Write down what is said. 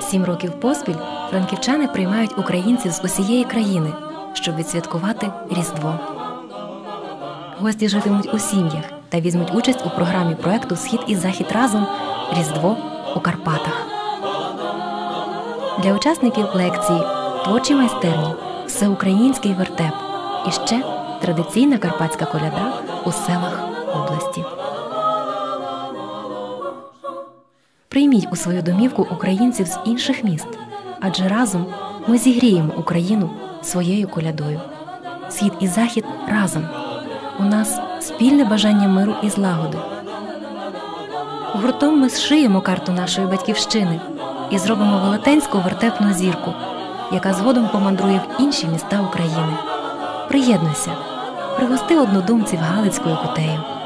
Сім років поспіль франківчани приймають українців з усієї країни, щоб відсвяткувати Різдво. Гості житимуть у сім'ях та візьмуть участь у програмі проекту Схід і захід разом Різдво у Карпатах. Для учасників лекції творчі майстерні, всеукраїнський вертеп і ще традиційна карпатська коляда у селах області. Прийміть у свою домівку українців з інших міст, адже разом ми зігріємо Україну своєю колядою. Схід і захід разом. У нас спільне бажання миру і злагоди. Гуртом ми зшиємо карту нашої батьківщини і зробимо велетенську вертепну зірку, яка згодом помандрує в інші міста України. Приєднуйся, пригости однодумців Галицькою кутею.